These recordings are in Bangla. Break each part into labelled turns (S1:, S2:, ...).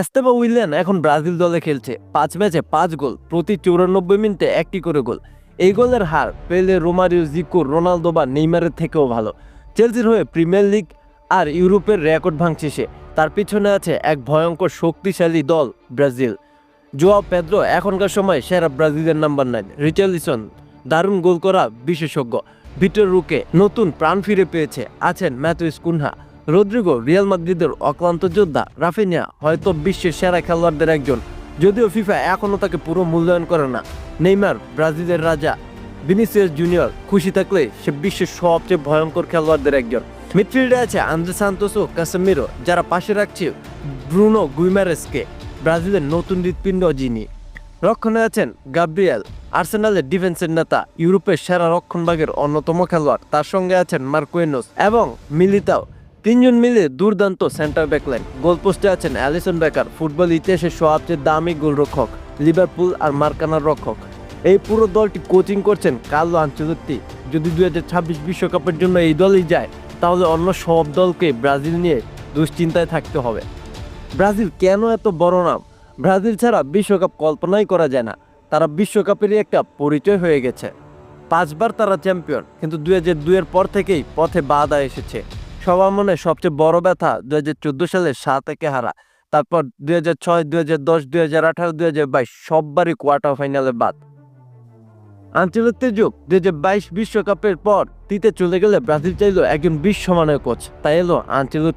S1: এস্তেবা উইলিয়ান এখন ব্রাজিল দলে খেলছে। পাঁচ ম্যাচে পাঁচ গোল, প্রতি চৌরানব্বই মিনিটে একটি করে গোল। এই গোলের হার পেলে, রোমারিও, জিকো, রোনালদো বা নেইমারের থেকেও ভালো। চেলসির হয়ে প্রিমিয়ার লিগ আর ইউরোপের রেকর্ড ভাঙছে সে। তার পিছনে আছে এক ভয়ঙ্কর শক্তিশালী দল, ব্রাজিল। জোয়া পেদ্রো এখনকার সময় সেরা ব্রাজিলের নাম্বার নাইন। রিচার্লিসন, দারুণ গোল করা বিশেষজ্ঞ। ভিটর রুকে নতুন প্রাণ ফিরে পেয়েছে, আছেন ম্যাথুইস কুনহা। রদ্রিগো রিয়াল মাদ্রিদের অক্লান্ত যোদ্ধা। রাফিনিয়া হয়তো বিশ্বের সেরা খেলোয়াড়দের একজন, যদিও ফিফা এখনও তাকে পুরো মূল্যায়ন করে না। নেইমার, ব্রাজিলের রাজা। ভিনিসিয়াস জুনিয়র, খুশি থাকলে সে বিশ্বের সবচেয়ে ভয়ঙ্কর খেলোয়াড়দের একজন। মিডফিল্ডে আছে আন্দ্রে সান্তোস ও কাসেমিরো, যারা পাশে রাখছে ব্রুনো গুইমারেসকে, ব্রাজিলের নতুন হৃৎপিণ্ড যিনি। রক্ষণে আছেন গাব্রিয়েল, আর্সেনালের ডিফেন্সের নেতা, ইউরোপের সেরা রক্ষণভাগের অন্যতম খেলোয়াড়। তার সঙ্গে আছেন মার্কুয়েনোস এবং মিলিতাও। তিনজন মিলে দুর্দান্ত সেন্টার ব্যাকলাইন গোলপোস্টে আছেন অ্যালিসন বেকার, ফুটবল ইতিহাসের সবচেয়ে দামি গোলরক্ষক, লিভারপুল আর মার্কানার রক্ষক। এই পুরো দলটি কোচিং করছেন কার্লো আঞ্চলত্তি যদি দু ছাব্বিশ বিশ্বকাপের জন্য এই দলই যায়, তাহলে অন্য সব দলকে ব্রাজিল নিয়ে দুশ্চিন্তায় থাকতে হবে। ব্রাজিল কেন এত বড় নাম? ব্রাজিল ছাড়া বিশ্বকাপ কল্পনাই করা যায় না। তারা বিশ্বকাপেরই একটা পরিচয় হয়ে গেছে। পাঁচবার তারা চ্যাম্পিয়ন, কিন্তু দু হাজার দুইয়ের পর থেকেই পথে বাধা এসেছে। সবার মনে সবচেয়ে বড় ব্যথা দু হাজার চোদ্দ সালে সাত একে হারা। তারপর দুই হাজার ছয়, দুই হাজার দশ, দুই হাজার আঠারো, দুই হাজার বাইশ সববারই কোয়ার্টার ফাইনালে বাদ। আঞ্চলিক যুগ, দুই হাজার বাইশ বিশ্বকাপের পর তিতে চলে গেলে ব্রাজিল চাইলো একজন বিশ্ব বিশ্বমানের কোচ তাই এলো আঞ্চলিক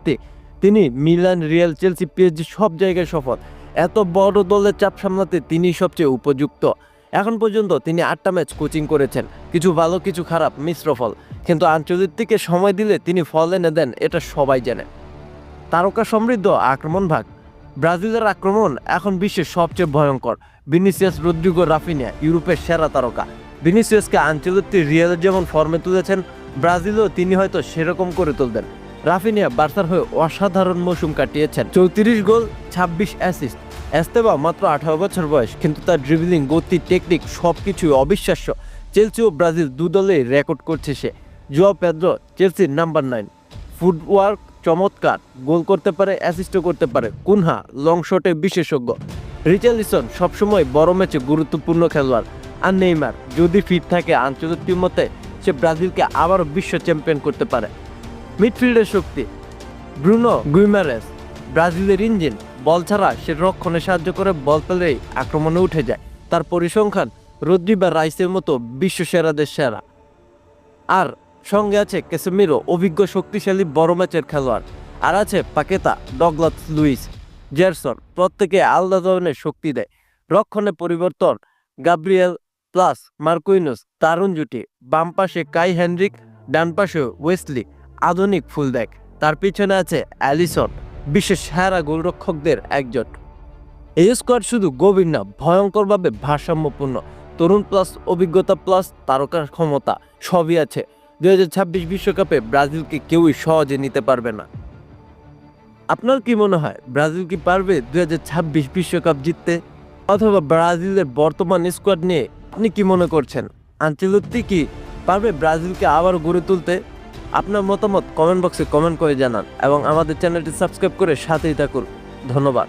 S1: তিনি মিলান, রিয়াল, চেলসি, পিএসজি সব জায়গায় সফল। এত বড় দলের চাপ সামলাতে তিনি সবচেয়ে উপযুক্ত। এখন পর্যন্ত তিনি আটটা ম্যাচ কোচিং করেছেন। কিছু ভালো, কিছু খারাপ, মিশ্র ফল। কিন্তু আঞ্চলিককে সময় দিলে তিনি ফল এনে দেন, এটা সবাই জানে। তারকা সমৃদ্ধ আক্রমণ ভাগ। ব্রাজিলের আক্রমণ এখন বিশ্বের সবচেয়ে ভয়ঙ্কর। ভিনিসিয়াস, রদ্রিগো, রাফিনিয়া, ইউরোপের সেরা তারকা। ভিনিসিয়াসকে আঞ্চলিক রিয়ালে যেমন ফর্মে তুলেছেন, ব্রাজিলও তিনি হয়তো সেরকম করে তুলবেন। রাফিনিয়া বার্সার হয়ে অসাধারণ মৌসুম কাটিয়েছেন। চৌত্রিশ গোল, ছাব্বিশ অ্যাসিস্ট এস্তেবা মাত্র আঠারো বছর বয়স, কিন্তু তার ড্রিবলিং গতি টেকনিক সব কিছুই অবিশ্বাস্য। চেলসি ও ব্রাজিল দু দলেই রেকর্ড করছে সে। জুয়া পেদ্রো, চেলসির নাম্বার নাইন ফুটওয়ার্ক চমৎকার, গোল করতে পারে অ্যাসিস্টও করতে পারে। কুনহা লং শটে বিশেষজ্ঞ। রিচার্লিসন সবসময় বড় ম্যাচে গুরুত্বপূর্ণ খেলোয়াড়। আর নেইমার, যদি ফিট থাকে আন্তর্জাতিক মতে, সে ব্রাজিলকে আবারও বিশ্ব চ্যাম্পিয়ন করতে পারে। মিডফিল্ডের শক্তি, ব্রুনো গুইমারেস। ব্রাজিলের ইঞ্জিন, বল ছাড়া সে রক্ষণে সাহায্য করে, বল পেলেই আক্রমণে উঠে যায়। তার পরিসংখ্যান রদ্রি বা রাইসের মতো বিশ্ব সেরাদের সেরা। আর সঙ্গে আছে কেসেমিরো অভিজ্ঞ শক্তিশালী বড় ম্যাচের খেলোয়াড়। আর আছে পাকেতা, ডগলাস লুইস, জেরসন, প্রত্যেকে আলাদা ধরনের শক্তি দেয়। রক্ষণে পরিবর্তন, গাব্রিয়েল প্লাস মার্কুইনোস তারুণ জুটি। বাম পাশে কাই হেনরিক, ডান পাশে ওয়েসলি, আধুনিক ফুল দেখ। তার পিছনে আছে অ্যালিসন বিশ্বের সেরা গোলরক্ষকদের একজন। এই স্কোয়াড শুধু গভীর না, ভয়ঙ্করভাবে ভারসাম্যপূর্ণ। তরুণ প্লাস অভিজ্ঞতা প্লাস তারকার ক্ষমতা, সবই আছে। দুই হাজার ছাব্বিশ বিশ্বকাপে ব্রাজিলকে কেউই সহজে নিতে পারবে না। আপনার কি মনে হয়, ব্রাজিল কি পারবে দুই বিশ্বকাপ জিততে? অথবা ব্রাজিলের বর্তমান স্কোয়াড নিয়ে আপনি কি মনে করছেন? আঞ্চলিক কি পারবে ব্রাজিলকে আবার গড়ে তুলতে? আপনার মতামত কমেন্ট বক্সে কমেন্ট করে জানান এবং আমাদের চ্যানেলটি সাবস্ক্রাইব করে সাথেই থাকুন। ধন্যবাদ।